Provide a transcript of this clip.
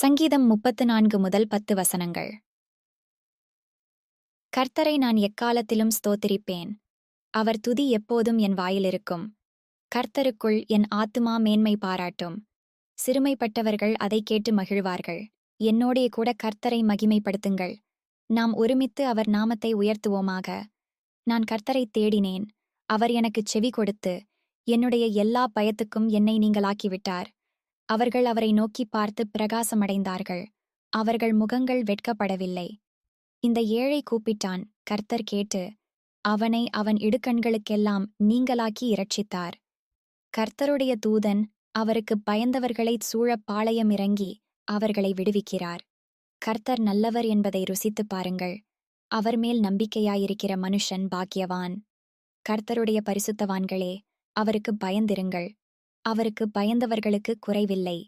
சங்கீதம் முப்பத்து நான்கு முதல் பத்து வசனங்கள். கர்த்தரை நான் எக்காலத்திலும் ஸ்தோத்திரிப்பேன். அவர் துதி எப்போதும் என் வாயிலிருக்கும். கர்த்தருக்குள் என் ஆத்துமா மேன்மை பாராட்டும். சிறுமைப்பட்டவர்கள் அதை கேட்டு மகிழ்வார்கள். என்னோடே கூட கர்த்தரை மகிமைப்படுத்துங்கள். நாம் ஒருமித்து அவர் நாமத்தை உயர்த்துவோமாக. நான் கர்த்தரை தேடினேன். அவர் எனக்குச் செவி கொடுத்து என்னுடைய எல்லா பயத்துக்கும் என்னை நீங்களாக்கிவிட்டார். அவர்கள் அவரை நோக்கி பார்த்து பிரகாசமடைந்தார்கள். அவர்கள் முகங்கள் வெட்கப்படவில்லை. இந்த ஏழை கூப்பிட்டான். கர்த்தர் கேட்டு அவனை அவன் இடுக்கண்களுக்கெல்லாம் நீங்களாக்கி இரட்சித்தார். கர்த்தருடைய தூதன் அவருக்கு பயந்தவர்களைச் சூழப் பாளையம் இறங்கி அவர்களை விடுவிக்கிறார். கர்த்தர் நல்லவர் என்பதை ருசித்துப் பாருங்கள். அவர் மேல் நம்பிக்கையாயிருக்கிற மனுஷன் பாக்கியவான். கர்த்தருடைய பரிசுத்தவான்களே அவருக்கு பயந்திருங்கள். அவருக்கு பயந்தவர்களுக்கு குறைவில்லை.